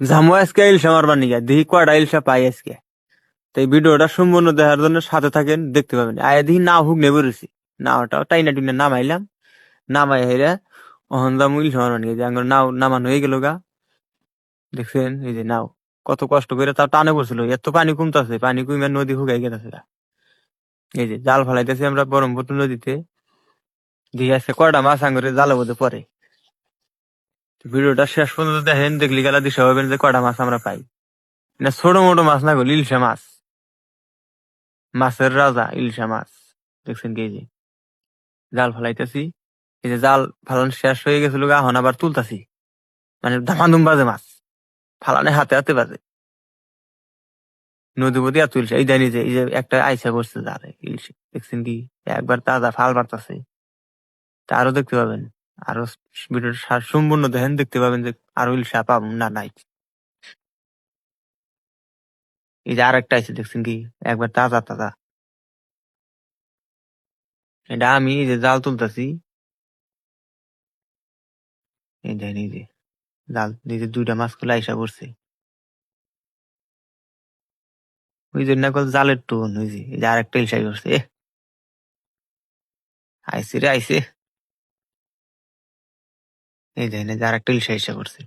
জামু আজকে ইলশা মারবার নিগা দেখি কয়টা ইলশা পাই আজকে। তো এই ভিডিওটা সম্পূর্ণ দেখার জন্য সাথে থাকেন, দেখতে পাবেন। আয়া দেখি নাও হুক নেবে রয়েছি নাওটা টাইনা টুইনা নামাইলাম। নামাই হেরা অহন জামু ইলশা মারবার নিগা যে আঙ্গুর নাও, নামানো হয়ে গেল গা। দেখছেন? এই যে নাও। কত কষ্ট করে তাও টানে পড়ছিল। এত পানি কমতাছে, পানি কমে নদী হুকাই গেছে। এই যে জাল ফালাইতেছি আমরা ব্রহ্মপুত্র নদীতে। দিয়ে আজকে কয়টা মাছ আঙ্গুরে জালের মধ্যে পরে ভিডিওটা শেষ পর্যন্ত দেখেন, দেখলি গেলা দিশা হবেন যে কয়টা মাছ আমরা পাই। না, ছোট মোটো মাছ না গো, ইলশা মাছ। মাছের রাজা, ইলশা মাছ। দেখছেন কি যে? জাল ফালাইতেছি। এই যে জাল ফালান শেষ হয়ে গেছিল এখন আবার তুলতাছি। মানে ধামাধুম বাজে মাছ। ফালানে হাতে হাতে বাজে। নদী আর ইলশা এই জানি যে, এই যে একটা আইসা করছে জালে, ইলশা। দেখছেন কি? একবার তাজা ফাল বাড়তাছে তা আরও দেখতে পাবেন। আরও ভিডিওটা সম্পূর্ণ দেখেন, দেখতে পাবেন যে আরও ইলশা পাবো না, নাই। এই যে আরেকটা আছে, দেখছেন কি? একবার তাজা তাজা। এটা আমি এই যে জাল তুলতেছি। এই দেখেন, এই যে জাল, এই যে দুইটা মাছ খুলে আইসা করছে ওই জন্য কল জালের টোন, ওই যে, এই যে আরেকটা ইলশাই করছে আইসে রে, আইসে। এই দেখেন এই যে, আরেকটা ইলশা ইসা করছে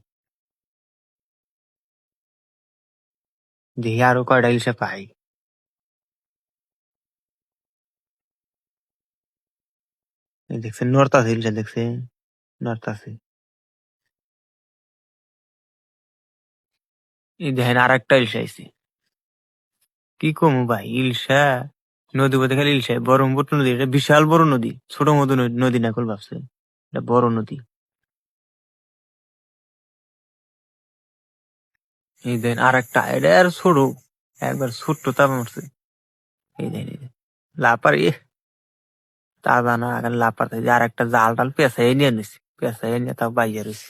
দেখি আরও কয়টা ইলশা পাই। এই দেখছেন নর্তাছে ইলশা দেখছে নর্তাছে এই দেখেন আর একটা ইলশা আইছে। কি কমু ভাই, ইলশা নদী বলতে খালি ইলশা ব্রহ্মপুত্র নদী এটা বিশাল বড় নদী, ছোট মতো নদী নদী না কল ভাবছে। এটা বড় নদী। এই দেখেন আর একটা এটা আর ছোট একবার ছোট্ট তাপ মারছে। এই দেখেন এই দেখেন। লাপার এ তাজা না এখন লাপার তাই আর একটা জাল টাল পেঁচাই নিয়ে নিছি। পেঁচাই নিয়ে তাও বাইরে রয়েছে।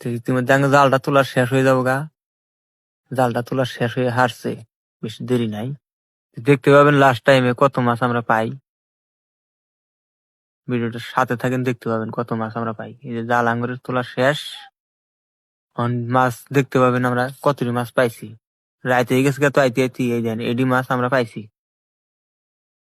তো ইতিমধ্যে আগে জালটা তোলা শেষ হয়ে যাব গা জালটা তোলা শেষ হয়ে হারছে। বেশি দেরি নাই। দেখতে পাবেন লাস্ট টাইমে কত মাছ আমরা পাই। ভিডিওটার সাথে থাকেন, দেখতে পাবেন কত মাছ আমরা পাই। এই যে জাল আঙ্গুরের তোলা শেষ। মাছ দেখতে পাবেন আমরা কতটি মাছ পাইছি। হয়ে গেছে তো আইতে আইতে এই দেন এডি মাছ আমরা পাইছি।